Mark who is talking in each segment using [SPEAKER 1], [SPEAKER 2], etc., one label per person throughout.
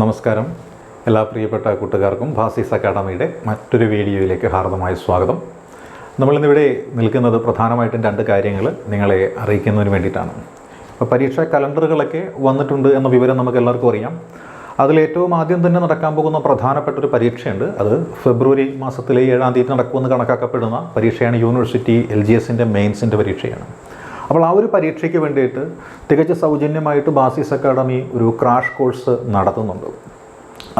[SPEAKER 1] നമസ്കാരം. എല്ലാ പ്രിയപ്പെട്ട കൂട്ടുകാർക്കും ഭാസീസ് അക്കാഡമിയുടെ മറ്റൊരു വീഡിയോയിലേക്ക് ഹാർദമായ സ്വാഗതം. നമ്മളിന്നിവിടെ നിൽക്കുന്നത് പ്രധാനമായിട്ടും രണ്ട് കാര്യങ്ങൾ നിങ്ങളെ അറിയിക്കുന്നതിന് വേണ്ടിയിട്ടാണ്. അപ്പോൾ പരീക്ഷാ കലണ്ടറുകളൊക്കെ വന്നിട്ടുണ്ട് എന്ന വിവരം നമുക്ക് എല്ലാവർക്കും അറിയാം. അതിലേറ്റവും ആദ്യം തന്നെ നടക്കാൻ പോകുന്ന പ്രധാനപ്പെട്ട ഒരു പരീക്ഷയുണ്ട്. അത് ഫെബ്രുവരി മാസത്തിലെ ഏഴാം തീയതി നടക്കുമെന്ന് കണക്കാക്കപ്പെടുന്ന പരീക്ഷയാണ് യൂണിവേഴ്സിറ്റി എൽ ജി എസിന്റെ മെയിൻസിന്റെ പരീക്ഷയാണ്. അപ്പോൾ ആ ഒരു പരീക്ഷയ്ക്ക് വേണ്ടിയിട്ട് തികച്ച സൗജന്യമായിട്ട് ബാസിസ് അക്കാഡമി ഒരു ക്രാഷ് കോഴ്സ് നടത്തുന്നുണ്ട്.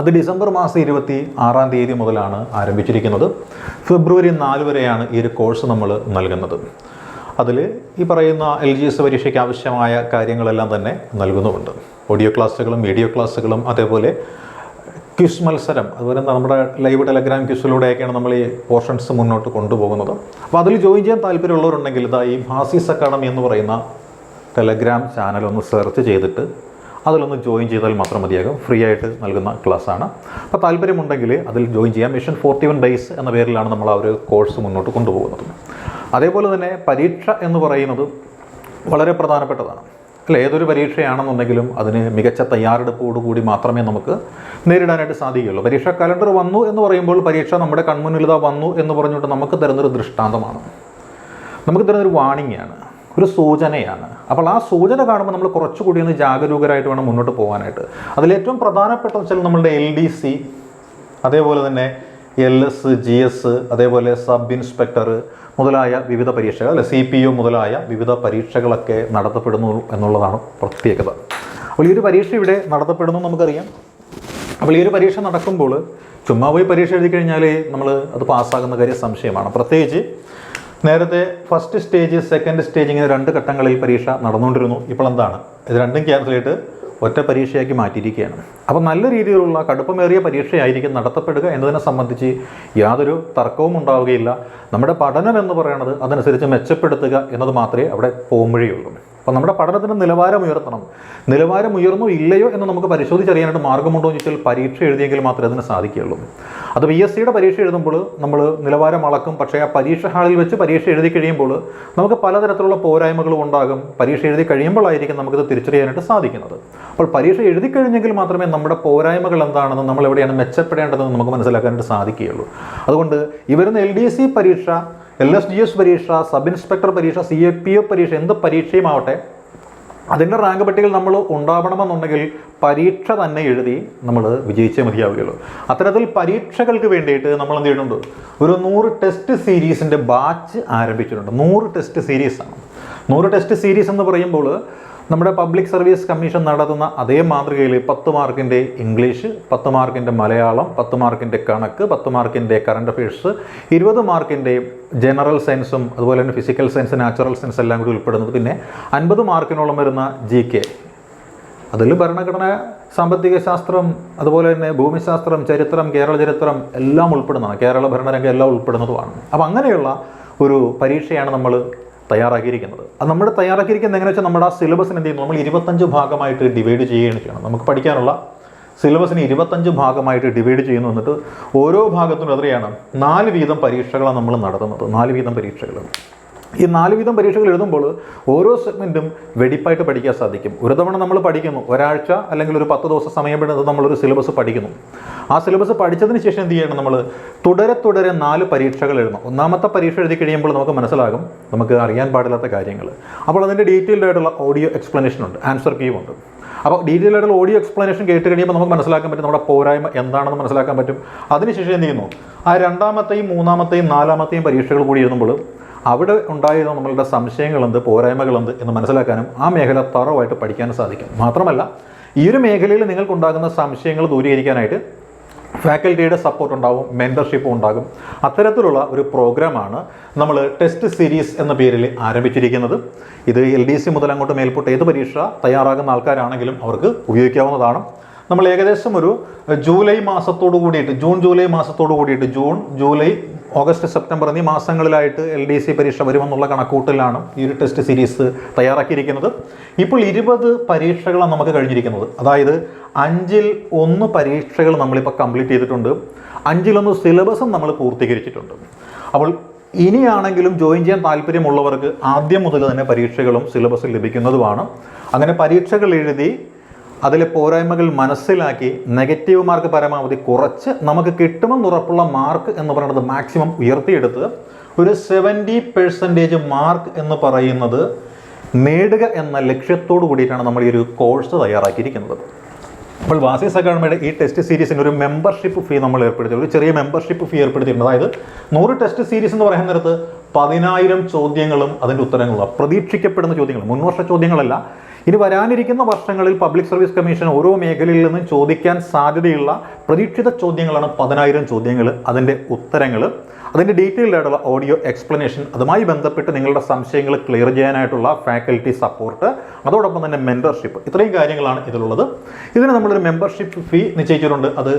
[SPEAKER 1] അത് ഡിസംബർ മാസം ഇരുപത്തി ആറാം തീയതി മുതലാണ് ആരംഭിച്ചിരിക്കുന്നത്. ഫെബ്രുവരി നാല് വരെയാണ് ഈ ഒരു കോഴ്സ് നമ്മൾ നൽകുന്നത്. അതിൽ ഈ പറയുന്ന എൽ ജി എസ് പരീക്ഷയ്ക്ക് ആവശ്യമായ കാര്യങ്ങളെല്ലാം തന്നെ നൽകുന്നുമുണ്ട്. ഓഡിയോ ക്ലാസ്സുകളും വീഡിയോ ക്ലാസ്സുകളും അതേപോലെ ക്വിസ് മത്സരം അതുപോലെ നമ്മുടെ ലൈവ് ടെലഗ്രാം ക്വിസിലൂടെയൊക്കെയാണ് നമ്മൾ ഈ പോർഷൻസ് മുന്നോട്ട് കൊണ്ടുപോകുന്നത്. അപ്പോൾ അതിൽ ജോയിൻ ചെയ്യാൻ താല്പര്യമുള്ളവരുണ്ടെങ്കിൽ ഇതാ ഈ ഹാസീസ് അക്കാഡമി എന്ന് പറയുന്ന ടെലഗ്രാം ചാനൽ ഒന്ന് സെർച്ച് ചെയ്തിട്ട് അതിലൊന്ന് ജോയിൻ ചെയ്താൽ മാത്രം മതിയാകും. ഫ്രീ ആയിട്ട് നൽകുന്ന ക്ലാസ്സാണ് അപ്പോൾ താല്പര്യമുണ്ടെങ്കിൽ അതിൽ ജോയിൻ ചെയ്യാം. മിഷൻ ഫോർട്ടി വൺ ഡേയ്സ് എന്ന പേരിലാണ് നമ്മൾ ആ ഒരു കോഴ്സ് മുന്നോട്ട് കൊണ്ടുപോകുന്നത്. അതേപോലെ തന്നെ പരീക്ഷ എന്ന് പറയുന്നത് വളരെ പ്രധാനപ്പെട്ടതാണ്. അല്ല ഏതൊരു പരീക്ഷയാണെന്നുണ്ടെങ്കിലും അതിന് മികച്ച തയ്യാറെടുപ്പോടുകൂടി മാത്രമേ നമുക്ക് നേരിടാനായിട്ട് സാധിക്കുകയുള്ളൂ. പരീക്ഷാ കലണ്ടർ വന്നു എന്ന് പറയുമ്പോൾ പരീക്ഷ നമ്മുടെ കൺമുന്നിലിതാ വന്നു എന്ന് പറഞ്ഞുകൊണ്ട് നമുക്ക് തരുന്നൊരു ദൃഷ്ടാന്തമാണ്. നമുക്ക് തരുന്നൊരു വാണിംഗ് ആണ് ഒരു സൂചനയാണ്. അപ്പോൾ ആ സൂചന കാണുമ്പോൾ നമ്മൾ കുറച്ചുകൂടി ഒന്ന് ജാഗരൂകരായിട്ട് വേണം മുന്നോട്ട് പോകാനായിട്ട്. അതിലേറ്റവും പ്രധാനപ്പെട്ട വെച്ചാൽ നമ്മളുടെ എൽ ഡി സി അതേപോലെ തന്നെ എൽ എസ് ജി എസ് അതേപോലെ സബ് ഇൻസ്പെക്ടർ മുതലായ വിവിധ പരീക്ഷകൾ അല്ലെ സി പി ഒ മുതലായ വിവിധ പരീക്ഷകളൊക്കെ നടത്തപ്പെടുന്നു എന്നുള്ളതാണ് പ്രത്യേകത. അപ്പോൾ ഈ ഒരു പരീക്ഷ ഇവിടെ നടത്തപ്പെടുന്നു നമുക്കറിയാം. അപ്പോൾ ഈ ഒരു പരീക്ഷ നടക്കുമ്പോൾ ചുമ്മാ പോയി പരീക്ഷ എഴുതി കഴിഞ്ഞാൽ നമ്മൾ അത് പാസ്സാകുന്ന കാര്യം സംശയമാണ്. പ്രത്യേകിച്ച് നേരത്തെ ഫസ്റ്റ് സ്റ്റേജ് സെക്കൻഡ് സ്റ്റേജ് ഇങ്ങനെ രണ്ട് ഘട്ടങ്ങളിൽ പരീക്ഷ നടന്നുകൊണ്ടിരുന്നു. ഇപ്പോൾ എന്താണ്? ഇത് രണ്ടും ക്യാൻസൽ ചെയ്തിട്ട് ഒറ്റ പരീക്ഷയാക്കി മാറ്റിയിരിക്കുകയാണ്. അപ്പോൾ നല്ല രീതിയിലുള്ള കടുപ്പമേറിയ പരീക്ഷയായിരിക്കും നടത്തപ്പെടുക എന്നതിനെ സംബന്ധിച്ച് യാതൊരു തർക്കവും ഉണ്ടാവുകയില്ല. നമ്മുടെ പഠനം എന്ന് പറയുന്നത് അതനുസരിച്ച് മെച്ചപ്പെടുത്തുക എന്നത് മാത്രമേ അവിടെ പോകുമ്പോഴേയുള്ളൂ അപ്പോൾ നമ്മുടെ പഠനത്തിന്റെ നിലവാരം ഉയർത്തണം നിലവാരം ഉയർന്നോ ഇല്ലയോ എന്ന് നമുക്ക് പരിശോധിച്ചറിയാനായിട്ട് മാർഗമുണ്ടോ എന്ന് ചോദിച്ചാൽ പരീക്ഷ എഴുതിയെങ്കിൽ മാത്രമേ അതിന് സാധിക്കുകയുള്ളൂ. അത് പി എസ് സിയുടെ പരീക്ഷ എഴുതുമ്പോൾ നമ്മൾ നിലവാരം അളക്കും. പക്ഷേ ആ പരീക്ഷ ഹാളിൽ വെച്ച് പരീക്ഷ എഴുതി കഴിയുമ്പോൾ നമുക്ക് പലതരത്തിലുള്ള പോരായ്മകളും ഉണ്ടാകും. പരീക്ഷ എഴുതി കഴിയുമ്പോഴായിരിക്കും നമുക്കിത് തിരിച്ചറിയാനായിട്ട് സാധിക്കുന്നത്. അപ്പോൾ പരീക്ഷ എഴുതി കഴിഞ്ഞെങ്കിൽ മാത്രമേ നമ്മുടെ പോരായ്മകൾ എന്താണെന്ന് നമ്മൾ എവിടെയാണ് മെച്ചപ്പെടേണ്ടതെന്ന് നമുക്ക് മനസ്സിലാക്കാനായിട്ട് സാധിക്കുകയുള്ളൂ. അതുകൊണ്ട് ഈ വരുന്ന എൽ ഡി എസ് സി പരീക്ഷ എൽ എസ് ഡി എസ് പരീക്ഷ സബ് ഇൻസ്പെക്ടർ പരീക്ഷ സി എ പി എഫ് പരീക്ഷ എന്ത് പരീക്ഷയും ആവട്ടെ അതിന്റെ റാങ്ക് പട്ടികയിൽ നമ്മൾ ഉണ്ടാവണമെന്നുണ്ടെങ്കിൽ പരീക്ഷ തന്നെ എഴുതി നമ്മൾ വിജയിച്ചേ മതിയാവുകയുള്ളൂ. അത്തരത്തിൽ പരീക്ഷകൾക്ക് വേണ്ടിയിട്ട് നമ്മൾ എന്ത് ചെയ്യുന്നുണ്ട്? ഒരു നൂറ് ടെസ്റ്റ് സീരീസിന്റെ ബാച്ച് ആരംഭിച്ചിട്ടുണ്ട്. നൂറ് ടെസ്റ്റ് സീരീസാണ്. നൂറ് ടെസ്റ്റ് സീരീസ് എന്ന് പറയുമ്പോൾ നമ്മുടെ പബ്ലിക് സർവീസ് കമ്മീഷൻ നടത്തുന്ന അതേ മാതൃകയിൽ പത്ത് മാർക്കിന്റെ ഇംഗ്ലീഷ് പത്ത് മാർക്കിന്റെ മലയാളം പത്ത് മാർക്കിന്റെ കണക്ക് പത്ത് മാർക്കിന്റെ കറണ്ട് അഫയേഴ്സ് ഇരുപത് മാർക്കിന്റെ ജനറൽ സയൻസും അതുപോലെ തന്നെ ഫിസിക്കൽ സയൻസ് നാച്ചുറൽ സയൻസ് എല്ലാം കൂടി ഉൾപ്പെടുന്നത്. പിന്നെ അൻപത് മാർക്കിനോളം വരുന്ന ജി കെ അതിൽ ഭരണഘടന സാമ്പത്തിക ശാസ്ത്രം അതുപോലെ തന്നെ ഭൂമിശാസ്ത്രം ചരിത്രം കേരള ചരിത്രം എല്ലാം ഉൾപ്പെടുന്നതാണ്. കേരള ഭരണരംഗം എല്ലാം ഉൾപ്പെടുന്നതുമാണ്. അപ്പോൾ അങ്ങനെയുള്ള ഒരു പരീക്ഷയാണ് നമ്മൾ തയ്യാറാക്കിയിരിക്കുന്നത്. അത് നമ്മൾ തയ്യാറാക്കിയിരിക്കുന്നത് എങ്ങനെ വെച്ചാൽ നമ്മുടെ ആ സിലബസിന് എന്ത് ചെയ്യുന്നു? നമ്മൾ ഇരുപത്തഞ്ച് ഭാഗമായിട്ട് ഡിവൈഡ് ചെയ്യുകയാണ് ചെയ്യണം നമുക്ക് പഠിക്കാനുള്ള സിലബസിന് ഇരുപത്തഞ്ച് ഭാഗമായിട്ട് ഡിവൈഡ് ചെയ്യുന്നു എന്നിട്ട് ഓരോ ഭാഗത്തിനും എത്രയാണ് നാല് വീതം പരീക്ഷകളാണ് നമ്മൾ നടത്തുന്നത്. നാല് വീതം പരീക്ഷകൾ. ഈ നാല് വിധം പരീക്ഷകൾ എഴുതുമ്പോൾ ഓരോ സെഗ്മെന്റും വെടിപ്പായിട്ട് പഠിക്കാൻ സാധിക്കും. ഒരു തവണ നമ്മൾ പഠിക്കുന്നു. ഒരാഴ്ച അല്ലെങ്കിൽ ഒരു പത്ത് ദിവസം സമയം വേണ്ടത് നമ്മളൊരു സിലബസ് പഠിക്കുന്നു. ആ സിലബസ് പഠിച്ചതിന് ശേഷം എന്ത് ചെയ്യണം നമ്മൾ? തുടരെ തുടരെ നാല് പരീക്ഷകൾ എഴുതണം. ഒന്നാമത്തെ പരീക്ഷ എഴുതി കഴിയുമ്പോൾ നമുക്ക് മനസ്സിലാകും. നമുക്ക് അറിയാൻ പാടില്ലാത്ത കാര്യങ്ങൾ. അപ്പോൾ അതിന്റെ ഡീറ്റെയിൽഡ് ആയിട്ടുള്ള ഓഡിയോ എക്സ്പ്ലനേഷൻ ഉണ്ട്. ആൻസർ ക്യൂ ഉണ്ട്. അപ്പോൾ ഡീറ്റെയിൽ ആയിട്ടുള്ള ഓഡിയോ എക്സ്പ്ലനേഷൻ കേട്ട് കഴിയുമ്പോൾ നമുക്ക് മനസ്സിലാക്കാൻ പറ്റും നമ്മുടെ പോരായ്മ എന്താണെന്ന് മനസ്സിലാക്കാൻ പറ്റും. അതിനുശേഷം എന്ത് ചെയ്യുന്നു? ആ രണ്ടാമത്തെയും മൂന്നാമത്തെയും നാലാമത്തെയും പരീക്ഷകൾ കൂടി എഴുതുമ്പോൾ അവിടെ ഉണ്ടായിരുന്ന നമ്മളുടെ സംശയങ്ങളെന്ത് പോരായ്മകളെന്ത് എന്ന് മനസ്സിലാക്കാനും ആ മേഖല തറവായിട്ട് പഠിക്കാനും സാധിക്കും. മാത്രമല്ല ഈ ഒരു മേഖലയിൽ നിങ്ങൾക്കുണ്ടാകുന്ന സംശയങ്ങൾ ദൂരീകരിക്കാനായിട്ട് ഫാക്കൽറ്റിയുടെ സപ്പോർട്ട് ഉണ്ടാവും മെന്റർഷിപ്പ് ഉണ്ടാകും. അത്തരത്തിലുള്ള ഒരു പ്രോഗ്രാമാണ് നമ്മൾ ടെസ്റ്റ് സീരീസ് എന്ന പേരിൽ ആരംഭിച്ചിരിക്കുന്നത്. ഇത് എൽ ഡി സി മുതൽ അങ്ങോട്ട് മേൽപോട്ട് ഏത് പരീക്ഷ തയ്യാറാകുന്ന ആൾക്കാരാണെങ്കിലും അവർക്ക് ഉപയോഗിക്കാവുന്നതാണ്. നമ്മൾ ഏകദേശം ഒരു ജൂലൈ മാസത്തോടു കൂടിയിട്ട് ജൂൺ ജൂലൈ മാസത്തോടു കൂടിയിട്ട് ജൂൺ ജൂലൈ ഓഗസ്റ്റ് സെപ്റ്റംബർ എന്നീ മാസങ്ങളിലായിട്ട് എൽ ഡി സി പരീക്ഷ വരുമെന്നുള്ള കണക്കൂട്ടിലാണ് ഈ ഒരു ടെസ്റ്റ് സീരീസ് തയ്യാറാക്കിയിരിക്കുന്നത്. ഇപ്പോൾ ഇരുപത് പരീക്ഷകളാണ് നമുക്ക് കഴിഞ്ഞിരിക്കുന്നത്. അതായത് അഞ്ചിൽ ഒന്ന് പരീക്ഷകൾ നമ്മളിപ്പോൾ കംപ്ലീറ്റ് ചെയ്തിട്ടുണ്ട്. അഞ്ചിലൊന്ന് സിലബസും നമ്മൾ പൂർത്തീകരിച്ചിട്ടുണ്ട്. അപ്പോൾ ഇനിയാണെങ്കിലും ജോയിൻ ചെയ്യാൻ താല്പര്യമുള്ളവർക്ക് ആദ്യം മുതൽ തന്നെ പരീക്ഷകളും സിലബസും ലഭിക്കുന്നതുമാണ്. അങ്ങനെ പരീക്ഷകൾ എഴുതി അതിലെ പോരായ്മകൾ മനസ്സിലാക്കി നെഗറ്റീവ് മാർക്ക് പരമാവധി കുറച്ച് നമുക്ക് കിട്ടുമെന്ന് ഉറപ്പുള്ള മാർക്ക് എന്ന് പറയുന്നത് മാക്സിമം ഉയർത്തിയെടുത്ത് ഒരു സെവന്റി പെർസെന്റേജ് മാർക്ക് എന്ന് പറയുന്നത് നേടുക എന്ന ലക്ഷ്യത്തോടു കൂടിയിട്ടാണ് നമ്മൾ ഈ ഒരു കോഴ്സ് തയ്യാറാക്കിയിരിക്കുന്നത്. അപ്പോൾ വാസിസ് അക്കാഡമിയുടെ ഈ ടെസ്റ്റ് സീരീസിന് ഒരു മെമ്പർഷിപ്പ് ഫീ നമ്മൾ ഏർപ്പെടുത്തി. ഒരു ചെറിയ മെമ്പർഷിപ്പ് ഫീ ഏർപ്പെടുത്തിയിട്ടുണ്ട്. അതായത് നൂറ് ടെസ്റ്റ് സീരീസ് എന്ന് പറയുന്ന നേരത്ത് പതിനായിരം ചോദ്യങ്ങളും അതിന്റെ ഉത്തരങ്ങളും പ്രതീക്ഷിക്കപ്പെടുന്ന ചോദ്യങ്ങൾ മുൻവർഷ ചോദ്യങ്ങളല്ല ഇനി വരാനിരിക്കുന്ന വർഷങ്ങളിൽ പബ്ലിക് സർവീസ് കമ്മീഷൻ ഓരോ മേഖലയിൽ നിന്നും ചോദിക്കാൻ സാധ്യതയുള്ള പ്രതീക്ഷിത ചോദ്യങ്ങളാണ് പതിനായിരം ചോദ്യങ്ങൾ. അതിന്റെ ഉത്തരങ്ങൾ അതിന്റെ ഡീറ്റെയിൽഡ് ആയിട്ടുള്ള ഓഡിയോ എക്സ്പ്ലനേഷൻ അതുമായി ബന്ധപ്പെട്ട് നിങ്ങളുടെ സംശയങ്ങൾ ക്ലിയർ ചെയ്യാനായിട്ടുള്ള ഫാക്കൽറ്റി സപ്പോർട്ട് അതോടൊപ്പം തന്നെ മെമ്പർഷിപ്പ്. ഇത്രയും കാര്യങ്ങളാണ് ഇതിലുള്ളത്. ഇതിന് നമ്മളൊരു മെമ്പർഷിപ്പ് ഫീ നിശ്ചയിച്ചിട്ടുണ്ട്. അത്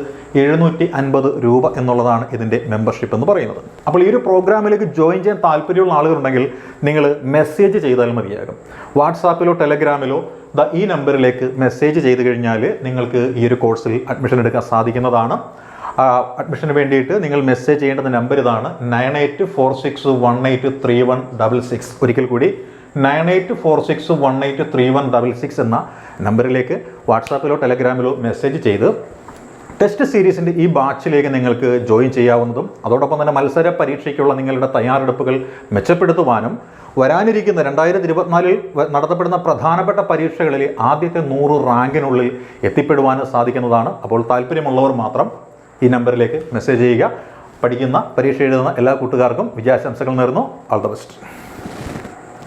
[SPEAKER 1] എഴുന്നൂറ്റി അൻപത് രൂപ എന്നുള്ളതാണ് ഇതിന്റെ മെമ്പർഷിപ്പ് എന്ന് പറയുന്നത്. അപ്പോൾ ഈ ഒരു പ്രോഗ്രാമിലേക്ക് ജോയിൻ ചെയ്യാൻ താല്പര്യമുള്ള ആളുകളുണ്ടെങ്കിൽ നിങ്ങൾ മെസ്സേജ് ചെയ്താൽ മതിയാകും. വാട്സാപ്പിലോ ടെലഗ്രാമിലോ ദ ഈ നമ്പറിലേക്ക് മെസ്സേജ് ചെയ്ത് കഴിഞ്ഞാൽ നിങ്ങൾക്ക് ഈ ഒരു കോഴ്സിൽ അഡ്മിഷൻ എടുക്കാൻ സാധിക്കുന്നതാണ്. അഡ്മിഷന് വേണ്ടിയിട്ട് നിങ്ങൾ മെസ്സേജ് ചെയ്യേണ്ടുന്ന നമ്പർ ഇതാണ് nine eight four six one eight three one double six. ഒരിക്കൽ കൂടി nine eight four six one eight three one double six എന്ന നമ്പറിലേക്ക് വാട്സാപ്പിലോ ടെലഗ്രാമിലോ മെസ്സേജ് ചെയ്ത് ടെസ്റ്റ് സീരീസിന്റെ ഈ ബാച്ചിലേക്ക് നിങ്ങൾക്ക് ജോയിൻ ചെയ്യാവുന്നതും അതോടൊപ്പം തന്നെ മത്സര പരീക്ഷയ്ക്കുള്ള നിങ്ങളുടെ തയ്യാറെടുപ്പുകൾ മെച്ചപ്പെടുത്തുവാനും വരാനിരിക്കുന്ന രണ്ടായിരത്തി ഇരുപത്തിനാലിൽ നടത്തപ്പെടുന്ന പ്രധാനപ്പെട്ട പരീക്ഷകളിൽ ആദ്യത്തെ നൂറ് റാങ്കിനുള്ളിൽ എത്തിപ്പെടുവാനും സാധിക്കുന്നതാണ്. അപ്പോൾ താല്പര്യമുള്ളവർ മാത്രം ഈ നമ്പറിലേക്ക് മെസ്സേജ് ചെയ്യുക. പഠിക്കുന്ന പരീക്ഷ എഴുതുന്ന എല്ലാ കൂട്ടുകാർക്കും വിജയാശംസകൾ നേർന്നു ഓൾ ദ ബെസ്റ്റ്